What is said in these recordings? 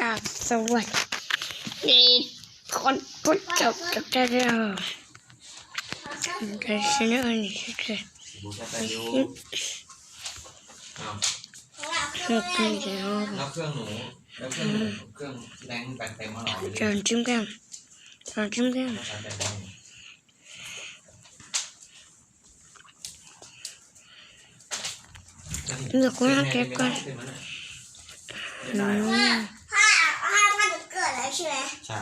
กับสวัสดีคนผู้จบจากเดียวแต่ฉันอันนี้คือบูชาตายุอ้าวคือกันเดียวแล้วเครื่องหนูแล้วเครื่องหนูเครื่องแรงแบตเต็มมาหรอหรือจนจิ้มกันจนจิ้มกันชาร์จแบตบ้างเดี๋ยวคุณเก็บก่อนไม่ได้หร ใช่ไหมใช่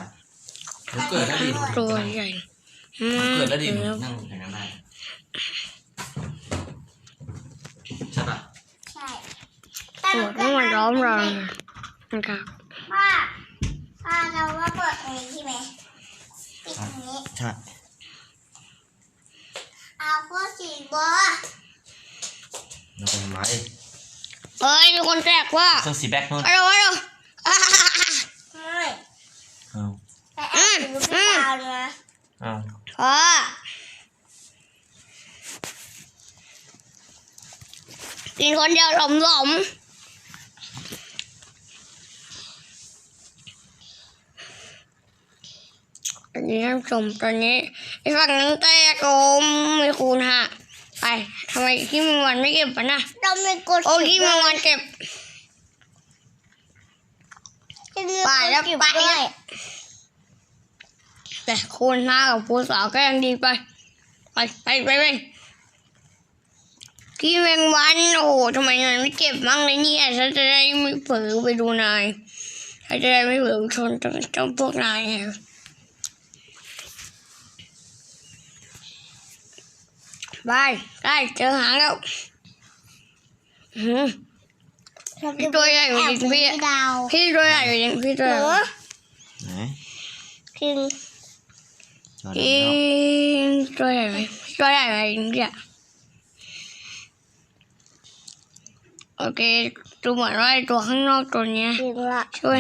หนูเกิดแล้วดิหนูตัวใหญ่หนูมากเกิดแล้วดิหนูแล้วนั่งอย่างนั้นได้ใช่ปะใช่ปวดหัวร้อนแรงนะครับพ่อพ่อเราว่าเปิดตรงนี้ใช่ไหมปิดตรงนี้ใช่เอาพวกสีบอแล้วเป็นไรเอ้ยมีคนแจกว่าเครื่องสีแบ็คนู่นฮัลโหลฮัลโหลไม่อ้าว แต่แอบดูไม่ดาวนะอ้าวพ่อกินคนเดียวหลอมหลอมอันนี้ท่านผู้ชมตอนนี้ไอ้ฝั่งนั้นแตกโอมไม่คูณฮะไปทำไมขี้แมงวันไม่เก็บปะนะเราไม่กดโอ้ขี้แมงวันเก็บจะมีไปแล้วกดไปด้วย แต่คูณห้ากับคูณสามก็ยังดีไป ไปไปไปไปขี้แมงวันโอ้โหทำไมนายไม่เก็บบ้างเลยเนี่ยฉันจะได้ไม่เผลอไปดูนายฉันจะได้ไม่เผลอชนเจ้าพวกนายไงไปได้เจอหางแล้วอื้อหือพี่ตัวใหญ่กว่าจริงพี่แอบดูไม่ดาวพี่ตัวใหญ่อยู่ยังพี่ตัวหใหญ่นูไหนคือจอดพี่แล้วตัวใหญ่ไหมตัวใหญ่ไหมจริง ๆอะโอเคดูเหมือนว่าไอ้ตัวข้างนอกตัวเนี้ยจริงละช่ว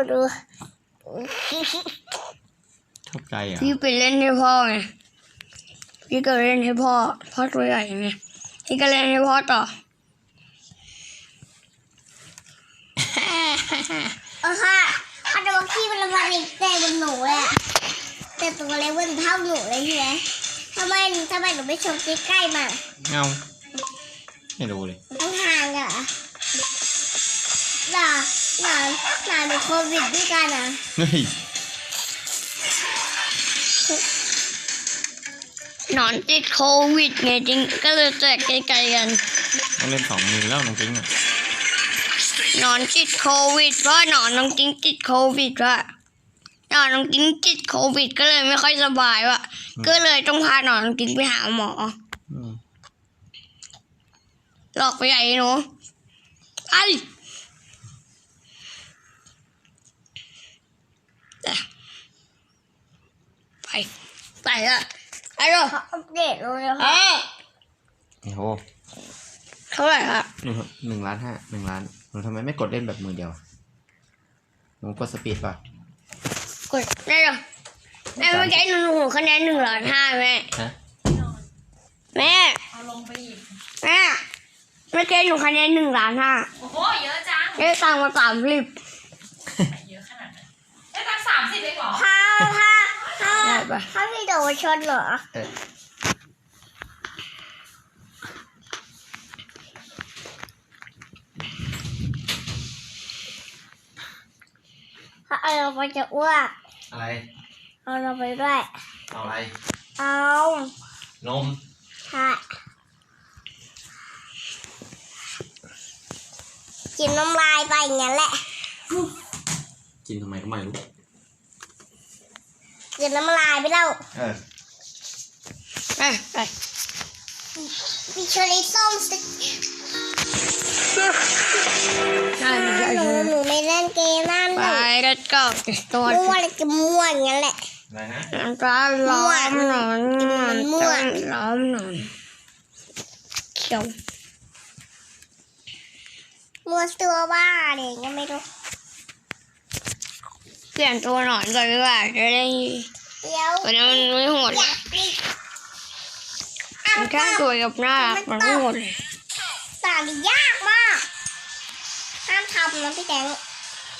ยให้ไหนอะให้อะไรก็ไม่รู้เนี่ยมันจะว่าเดี๋ยวเบียดก็มาอืมแอบซื้ออะแต่พ่อยังไม่หมดเลยชอบใจอะพี่ไปเล่นให้พ่อไงพี่ก็เล่นให้พ่อพ่อตัวใหญ่ไงพี่ก็เล่นให้พ่อต่อเออค่ะเขาจะบอกพี่มันละมันเล็กแต่บนหนูเลยอะแต่ตัวเล็กมันเท่าหนูเลยใช่ไหมทำไมทำไมหนูไม่ชมใกล้ๆมาเงาไม่รู้เลยห่างๆอะ หนาหนาหนาหนูโควิดด้วยกันอะเฮ้ยหนอนติดโควิดไงจริง ก็เลยแจกไกลๆกัน ต้องเล่นสองมือแล้วน้องจริงอะหนอนติดโควิดเพราะหนอนน้องจิ้งติดโควิดว่ะหนอนน้องจิ้งติดโควิดก็เลยไม่ค่อยสบายว่ะ ก็เลยต้องพาหนอนน้องจิ้งไปหาหมออืมหลอกไปใหญ่หนูไอ้ไป ไปละไอ้ดูเขาอัปเดตเลยเอค่ะอโอ้โหเท่าไหร่ละหนึ่งหนึ่งล้านห้าหนึ่งล้านหนูทำไมไม่กดเล่นแบบมือเดียวหนูกดสปีดป่ะกดได้เหรอแม่เมื่อกี้หนูหนูคะแนนหนึ่งล้านห้าแม่ฮะแม่เอาลงไปอีก แม่เมื่อกี้หนูคะแนนหนึ่งล้านห้าโอ้โห เยอะจัง ได้ตังค์มาสามสิบเยอะขนาดนั้นได้ตั้งสามสิบเองเหรอถ้าถ้าถ้าได้ ปะถ้าพี่โดนชนเหรอเออถ้าเอาเราไปจะอ้วกอะไร เอาเราไปด้วย เอาอะไร เอา นม ใช่ กินน้ำลายไปอย่างนั้นแหละ กินทำไมก็ไม่รู้ กินน้ำลายไปแล้วเออไปไปมีเชอร์รี่ส้มสิได้ไม่ได้หนูหนูไม่เล่นเกมนั่นไปเลยแล้วก็ตัวมั่วเลยจะมั่วอย่างนั้นแหละ อะไรนะน้ำตาล้อมหนอนหนอนมั่วล้อมหนอนเขียว มัวตัวบ้าอะไรอย่างเงี้ยไม่รู้ เปลี่ยนตัวหนอนก่อนดีกว่าจะได้เดี๋ยวตัวนี้มันไม่โหดอยากปิดเอามันแค่ต่อสวยกับหน้ารักมันไม่โหดเลยต่างนี่ยากมากห้ามทำนะพี่แดง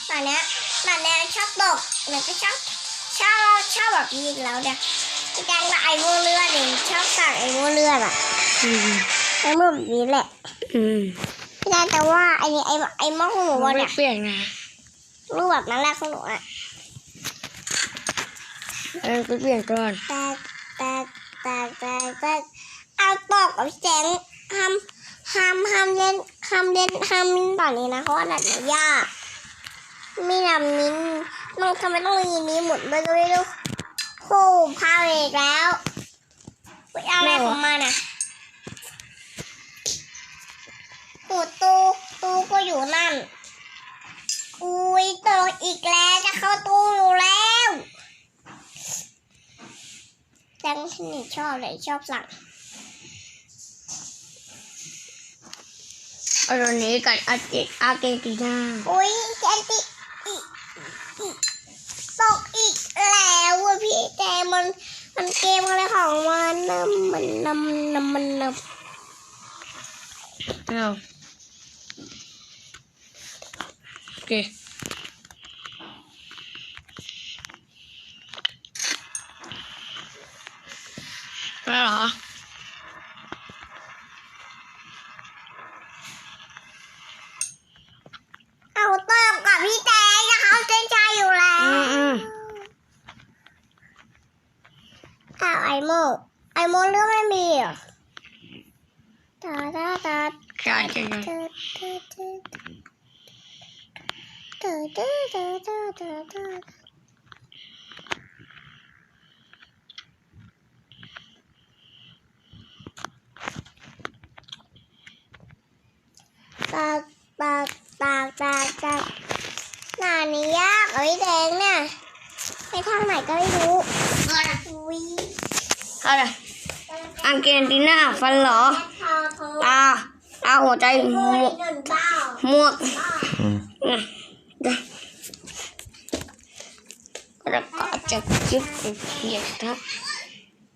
ตอนเนี้ยตอนเนี้ยชอบตกหนูก็ชอบชอบชอบแบบนี้อีกแล้วเนี่ยพี่แดงกับไอ้โม่เลือดเองชอบสั่งไอ้โม่เลือดอะอืมไอ้โม่แบบนี้แหละอืมพี่แดงแต่ว่าไอ้นี่ไอ้ไอ้โม่ของหนูมันอะไม่เนี่ยเปลี่ยนนะรูปแบบนั้นแหละของหนูอะ เออไปเปลี่ยนก่อนแตกแตกแตกแตกแตกเอาตอกกับแดงห้ามห้ามห้ามเล่นห้ามเล่นห้ามมินตอนนี้นะเพราะว่าหนักยากไม่นำมินมันทำไมต้องมีนี้หมดเลยก็ไม่รู้โอ้พาไปอีกแล้วไปเอาอะไรของมันอะโอ้ตูตูก็อยู่นั่น อุ้ยตกอีกแล้วจะเข้าตู้อยู่แล้ว จังฉันนี่ชอบเลยชอบสั่งเอาตัวนี้กับอาเจอาเกติน่าอุ้ยแคนติอีกอีกตกอีกแล้วอะพี่แต่มันมันเกมอะไรของมันนะมันนำนำมันนำเอาโอเค ไม่เหรอเอาตอบกับพี่แจ๊จะเข้าเส้นชัยอยู่แล้วอืมอืมอ้าวไอโมไอโมเรื่องไม่มีเหรอตาตาตาใช่ใช่ใช่ตาตาตาตาตาตา ตาตาตาตาตาตาตาหนานี้ยากเอ้ยแดงเนี่ยไปทางไหนก็ไม่รู้อุ้ยเอาเลยอังเกนติน่าฟันเหรอ ตา ตาหัวใจหมวกหมวกอืมนะเดี๋ยวแล้วก็จะจิ๊บเพียรครับ